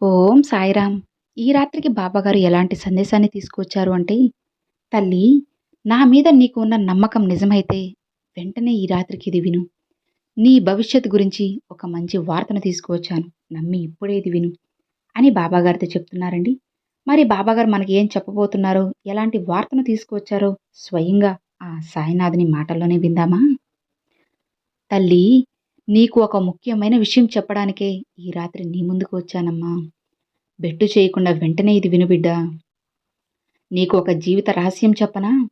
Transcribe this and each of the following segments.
ఓం సాయిరామ్. ఈ రాత్రికి బాబాగారు ఎలాంటి సందేశాన్ని తీసుకొచ్చారు అంటే తల్లి నా మీద నీకు ఉన్న నమ్మకం నిజమైతే వెంటనే ఈ రాత్రికి ఇది విను. నీ భవిష్యత్తు గురించి ఒక మంచి వార్తను తీసుకువచ్చాను నమ్మి ఇప్పుడే ఇది విను అని బాబాగారితో చెప్తున్నారండి. మరి బాబాగారు మనకి ఏం చెప్పబోతున్నారో ఎలాంటి వార్తను తీసుకువచ్చారో స్వయంగా ఆ సాయినాథుని మాటల్లోనే విందామా? తల్లి నీకు ఒక ముఖ్యమైన విషయం చెప్పడానికే ఈ రాత్రి నీ ముందుకు వచ్చానమ్మా. బెట్టు చేయకుండా వెంటనే ఇది వినుబిడ్డా నీకు ఒక జీవిత రహస్యం చెప్పనా?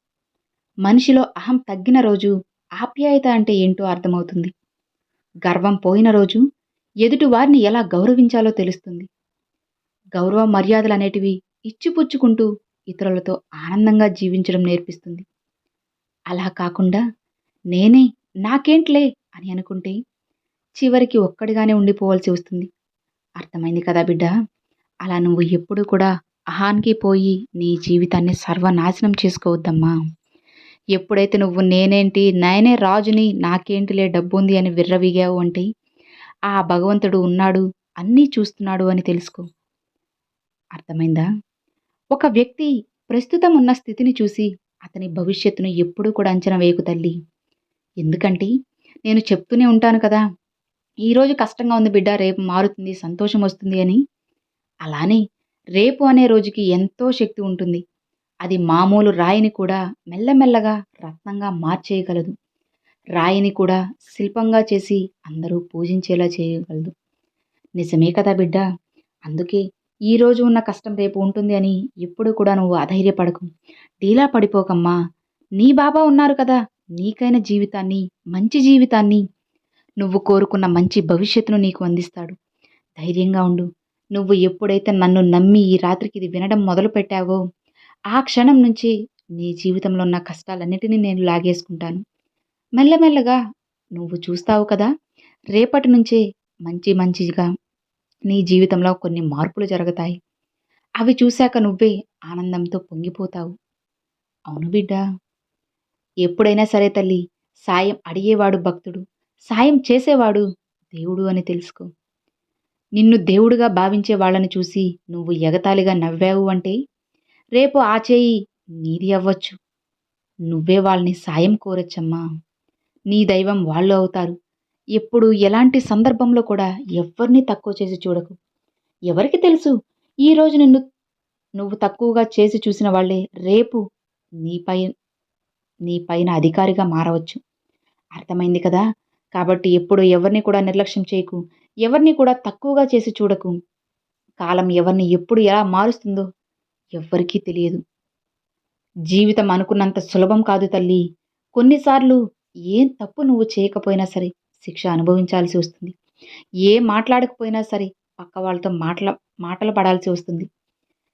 మనిషిలో అహం తగ్గిన రోజు ఆప్యాయత అంటే ఏంటో అర్థమవుతుంది. గర్వం పోయిన రోజు ఎదుటి వారిని ఎలా గౌరవించాలో తెలుస్తుంది. గౌరవ మర్యాదలు అనేటివి ఇచ్చిపుచ్చుకుంటూ ఇతరులతో ఆనందంగా జీవించడం నేర్పిస్తుంది. అలా కాకుండా నేనే నాకేంట్లే అని అనుకుంటే చివరికి ఒక్కడిగానే ఉండిపోవాల్సి వస్తుంది. అర్థమైంది కదా బిడ్డ? అలా నువ్వు ఎప్పుడు కూడా అహానికి పోయి నీ జీవితాన్ని సర్వనాశనం చేసుకోవద్దమ్మా. ఎప్పుడైతే నువ్వు నేనేంటి నేనే రాజుని నాకేంటిలే డబ్బు ఉంది అని విర్రవీగావు అంటే ఆ భగవంతుడు ఉన్నాడు అన్నీ చూస్తున్నాడు అని తెలుసుకో. అర్థమైందా? ఒక వ్యక్తి ప్రస్తుతం ఉన్న స్థితిని చూసి అతని భవిష్యత్తును ఎప్పుడూ కూడా అంచనా వేయకు తల్లి. ఎందుకంటే నేను చెప్తూనే ఉంటాను కదా ఈరోజు కష్టంగా ఉంది బిడ్డ రేపు మారుతుంది సంతోషం వస్తుంది అని. అలానే రేపు అనే రోజుకి ఎంతో శక్తి ఉంటుంది. అది మామూలు రాయిని కూడా మెల్లమెల్లగా రత్నంగా మార్చేయగలదు. రాయిని కూడా శిల్పంగా చేసి అందరూ పూజించేలా చేయగలదు. నిజమే కదా బిడ్డ? అందుకే ఈరోజు ఉన్న కష్టం రేపు ఉంటుంది అని ఎప్పుడు కూడా నువ్వు అధైర్యపడకు. డీలా పడిపోకమ్మా. నీ బాబా ఉన్నారు కదా. నీకైన జీవితాన్ని మంచి జీవితాన్ని నువ్వు కోరుకున్న మంచి భవిష్యత్తును నీకు అందిస్తాడు. ధైర్యంగా ఉండు. నువ్వు ఎప్పుడైతే నన్ను నమ్మి ఈ రాత్రికి ఇది వినడం మొదలు పెట్టావో ఆ క్షణం నుంచి నీ జీవితంలో ఉన్న కష్టాలన్నిటినీ నేను లాగేసుకుంటాను. మెల్లమెల్లగా నువ్వు చూస్తావు కదా రేపటి నుంచే మంచి మంచిగా నీ జీవితంలో కొన్ని మార్పులు జరుగుతాయి. అవి చూశాక నువ్వే ఆనందంతో పొంగిపోతావు. అవును బిడ్డ. ఎప్పుడైనా సరే తల్లి సాయం అడిగేవాడు భక్తుడు. సాయం చేసేవాడు దేవుడు అని తెలుసుకో. నిన్ను దేవుడుగా భావించే వాళ్ళని చూసి నువ్వు ఎగతాళిగా నవ్వావు అంటే రేపు ఆ చేయి నీది అవ్వచ్చు. నువ్వే వాళ్ళని సాయం కోరచ్చమ్మా. నీ దైవం వాళ్ళు అవుతారు. ఎప్పుడు ఎలాంటి సందర్భంలో కూడా ఎవరిని తక్కువ చేసి చూడకు. ఎవరికి తెలుసు? ఈరోజు నిన్ను నువ్వు తక్కువగా చేసి చూసిన వాళ్ళే రేపు నీపై నీ పైన అధికారిగా మారవచ్చు. అర్థమైంది కదా? కాబట్టి ఎప్పుడు ఎవరిని కూడా నిర్లక్ష్యం చేయకు. ఎవరిని కూడా తక్కువగా చేసి చూడకు. కాలం ఎవరిని ఎప్పుడు ఎలా మారుస్తుందో ఎవ్వరికీ తెలియదు. జీవితం అనుకున్నంత సులభం కాదు తల్లి. కొన్నిసార్లు ఏం తప్పు నువ్వు చేయకపోయినా సరే శిక్ష అనుభవించాల్సి వస్తుంది. ఏ మాట్లాడకపోయినా సరే పక్క వాళ్ళతో మాటల మాటలు పడాల్సి వస్తుంది.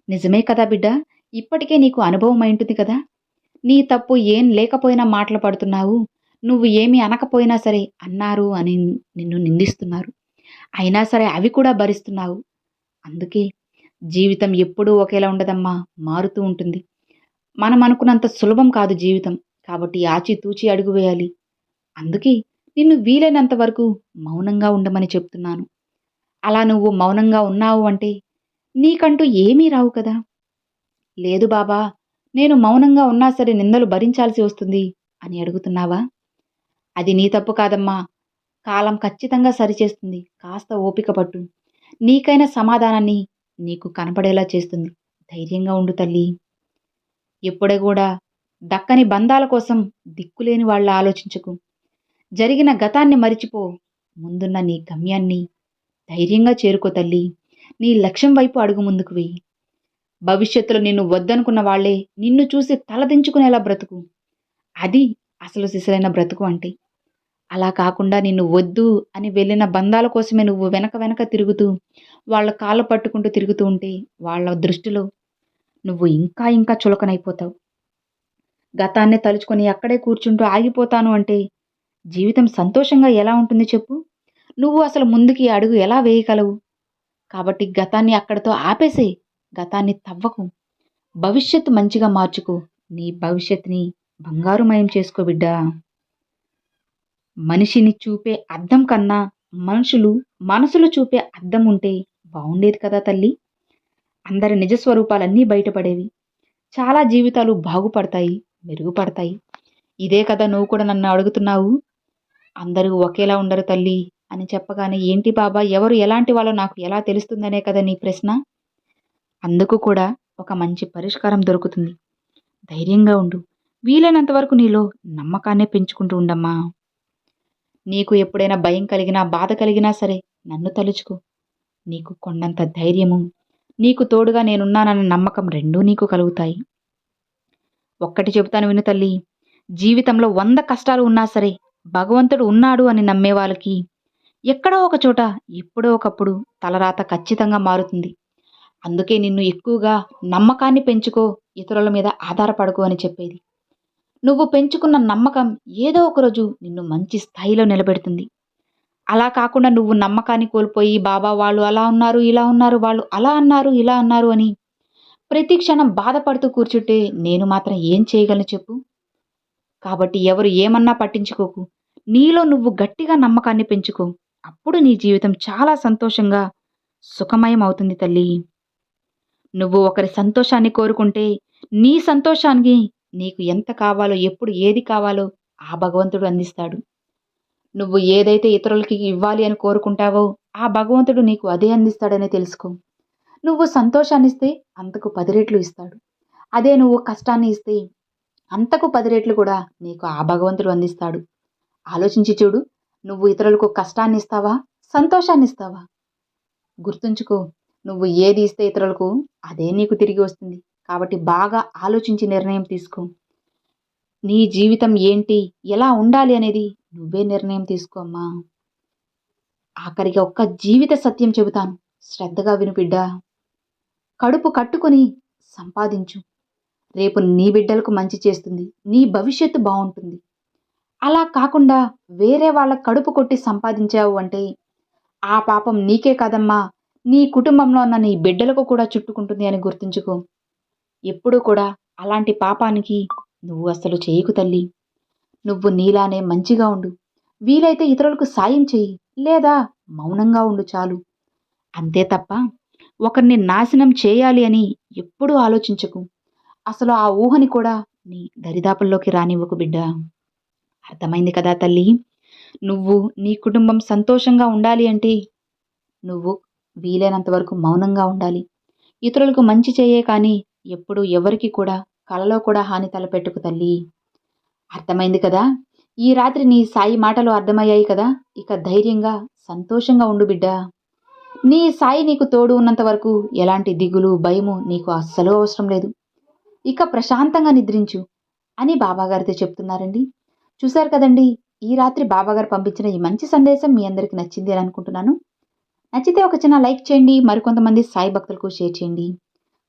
నిజమే కదా బిడ్డ? ఇప్పటికే నీకు అనుభవం అయి ఉంటుంది కదా? నీ తప్పు ఏం లేకపోయినా మాటలు పడుతున్నావు. నువ్వు ఏమి అనకపోయినా సరే అన్నారు అని నిన్ను నిందిస్తున్నారు. అయినా సరే అవి కూడా భరిస్తున్నావు. అందుకే జీవితం ఎప్పుడూ ఒకేలా ఉండదమ్మా మారుతూ ఉంటుంది. మనం అనుకున్నంత సులభం కాదు జీవితం. కాబట్టి ఆచితూచి అడుగు వేయాలి. అందుకే నిన్ను వీలైనంత వరకు మౌనంగా ఉండమని చెప్తున్నాను. అలా నువ్వు మౌనంగా ఉన్నావు అంటే నీకంటూ ఏమీ రావు కదా. లేదు బాబా నేను మౌనంగా ఉన్నా సరే నిందలు భరించాల్సి వస్తుంది అని అడుగుతున్నావా? అది నీ తప్పు కాదమ్మా. కాలం ఖచ్చితంగా సరిచేస్తుంది. కాస్త ఓపిక పట్టు. నీకైన సమాధానాన్ని నీకు కనపడేలా చేస్తుంది. ధైర్యంగా ఉండు తల్లి. ఎప్పుడే కూడా దక్కని బంధాల కోసం దిక్కులేని వాళ్ళ ఆలోచించకు. జరిగిన గతాన్ని మరిచిపో. ముందున్న నీ గమ్యాన్ని ధైర్యంగా చేరుకో తల్లి. నీ లక్ష్యం వైపు అడుగు ముందుకు వెయ్యి భవిష్యత్తులో నిన్ను వద్దనుకున్న వాళ్ళే నిన్ను చూసి తలదించుకునేలా బ్రతుకు. అది అసలు సిసలైన బ్రతుకు అంటే. అలా కాకుండా నిన్ను వద్దు అని వెళ్ళిన బంధాల కోసమే నువ్వు వెనక వెనక తిరుగుతూ వాళ్ళ కాళ్ళు పట్టుకుంటూ తిరుగుతూ ఉంటే వాళ్ళ దృష్టిలో నువ్వు ఇంకా ఇంకా చులకనైపోతావు. గతాన్ని తలుచుకొని అక్కడే కూర్చుంటూ ఆగిపోతాను అంటే జీవితం సంతోషంగా ఎలా ఉంటుంది చెప్పు? నువ్వు అసలు ముందుకి అడుగు ఎలా వేయగలవు? కాబట్టి గతాన్ని అక్కడితో ఆపేసే గతాన్ని తవ్వకు. భవిష్యత్తు మంచిగా మార్చుకో. నీ భవిష్యత్తుని బంగారుమయం చేసుకో బిడ్డా. మనిషిని చూపే అద్దం కన్నా మనుషులు మనసులు చూపే అద్దం ఉంటే బాగుండేది కదా తల్లి? అందరి నిజస్వరూపాలన్నీ బయటపడేవి. చాలా జీవితాలు బాగుపడతాయి మెరుగుపడతాయి. ఇదే కదా నువ్వు కూడా నన్ను అడుగుతున్నావు? అందరూ ఒకేలా ఉండరు తల్లి అని చెప్పగానే ఏంటి బాబా ఎవరు ఎలాంటి వాళ్ళో నాకు ఎలా తెలుస్తుందనే కదా నీ ప్రశ్న? అందుకు కూడా ఒక మంచి పరిష్కారం దొరుకుతుంది. ధైర్యంగా ఉండు. వీలైనంత వరకు నీలో నమ్మకాన్నే పెంచుకుంటూ ఉండమ్మా. నీకు ఎప్పుడైనా భయం కలిగినా బాధ కలిగినా సరే నన్ను తలుచుకో. నీకు కొండంత ధైర్యము నీకు తోడుగా నేనున్నానన్న నమ్మకం రెండూ నీకు కలుగుతాయి. ఒక్కటి చెబుతాను విను తల్లి జీవితంలో వంద కష్టాలు ఉన్నా సరే భగవంతుడు ఉన్నాడు అని నమ్మే వాళ్ళకి ఎక్కడో ఒక చోట ఎప్పుడో ఒకప్పుడు తలరాత ఖచ్చితంగా మారుతుంది. అందుకే నిన్ను ఎక్కువగా నమ్మకాన్ని పెంచుకో ఇతరుల మీద ఆధారపడకు అని చెప్పేది. నువ్వు పెంచుకున్న నమ్మకం ఏదో ఒకరోజు నిన్ను మంచి స్థాయిలో నిలబెడుతుంది. అలా కాకుండా నువ్వు నమ్మకాన్ని కోల్పోయి బాబా వాళ్ళు అలా ఉన్నారు ఇలా ఉన్నారు వాళ్ళు అలా అన్నారు ఇలా అన్నారు అని ప్రతి క్షణం బాధపడుతూ కూర్చుంటే నేను మాత్రం ఏం చేయగలను చెప్పు? కాబట్టి ఎవరు ఏమన్నా పట్టించుకోకు. నీలో నువ్వు గట్టిగా నమ్మకాన్ని పెంచుకో. అప్పుడు నీ జీవితం చాలా సంతోషంగా సుఖమయం అవుతుంది తల్లి. నువ్వు ఒకరి సంతోషాన్ని కోరుకుంటే నీ సంతోషానికి నీకు ఎంత కావాలో ఎప్పుడు ఏది కావాలో ఆ భగవంతుడు అందిస్తాడు. నువ్వు ఏదైతే ఇతరులకి ఇవ్వాలి అని కోరుకుంటావో ఆ భగవంతుడు నీకు అదే అందిస్తాడని తెలుసుకో. నువ్వు సంతోషాన్ని ఇస్తే అంతకు పది రెట్లు ఇస్తాడు. అదే నువ్వు కష్టాన్ని ఇస్తే అంతకు పది రెట్లు కూడా నీకు ఆ భగవంతుడు అందిస్తాడు. ఆలోచించి చూడు నువ్వు ఇతరులకు కష్టాన్ని ఇస్తావా సంతోషాన్ని ఇస్తావా? గుర్తుంచుకో నువ్వు ఏది ఇస్తే ఇతరులకు అదే నీకు తిరిగి వస్తుంది. కాబట్టి బాగా ఆలోచించి నిర్ణయం తీసుకో. నీ జీవితం ఏంటి? ఎలా ఉండాలి అనేది నువ్వే నిర్ణయం తీసుకో అమ్మా. ఆఖరిగా ఒక్క జీవిత సత్యం చెబుతాను. శ్రద్ధగా వినుబిడ్డా కడుపు కట్టుకొని సంపాదించు. రేపు నీ బిడ్డలకు మంచి చేస్తుంది. నీ భవిష్యత్తు బాగుంటుంది. అలా కాకుండా వేరే వాళ్ళ కడుపు కొట్టి సంపాదించావు అంటే ఆ పాపం నీకే కాదమ్మా. నీ కుటుంబంలో ఉన్న నీ బిడ్డలకు కూడా చుట్టుకుంటుంది అని గుర్తుంచుకో. ఎప్పుడూ కూడా అలాంటి పాపానికి నువ్వు అసలు చేయకు తల్లి. నువ్వు నీలానే మంచిగా ఉండు. వీలైతే ఇతరులకు సాయం చెయ్యి లేదా మౌనంగా ఉండు చాలు. అంతే తప్ప ఒకరిని నాశనం చేయాలి అని ఎప్పుడూ ఆలోచించకు. అసలు ఆ ఊహని కూడా నీ దరిదాపుల్లోకి రానివ్వకు బిడ్డ. అర్థమైంది కదా తల్లి? నువ్వు నీ కుటుంబం సంతోషంగా ఉండాలి అంటే నువ్వు వీలైనంత వరకు మౌనంగా ఉండాలి. ఇతరులకు మంచి చేయే కానీ ఎప్పుడు ఎవరికి కూడా కలలో కూడా హాని తలపెట్టుకు తల్లి. అర్థమైంది కదా? ఈ రాత్రి నీ సాయి మాటలు అర్థమయ్యాయి కదా? ఇక ధైర్యంగా సంతోషంగా ఉండు బిడ్డ. నీ సాయి నీకు తోడు ఉన్నంత వరకు ఎలాంటి దిగులు భయము నీకు అస్సలు అవసరం లేదు. ఇక ప్రశాంతంగా నిద్రించు అని బాబాగారితో చెప్తున్నారండి. చూశారు కదండి? ఈ రాత్రి బాబాగారు పంపించిన ఈ మంచి సందేశం మీ అందరికీ నచ్చింది అని అనుకుంటున్నాను. నచ్చితే ఒక చిన్న లైక్ చేయండి మరికొంతమంది సాయి భక్తులకు షేర్ చేయండి.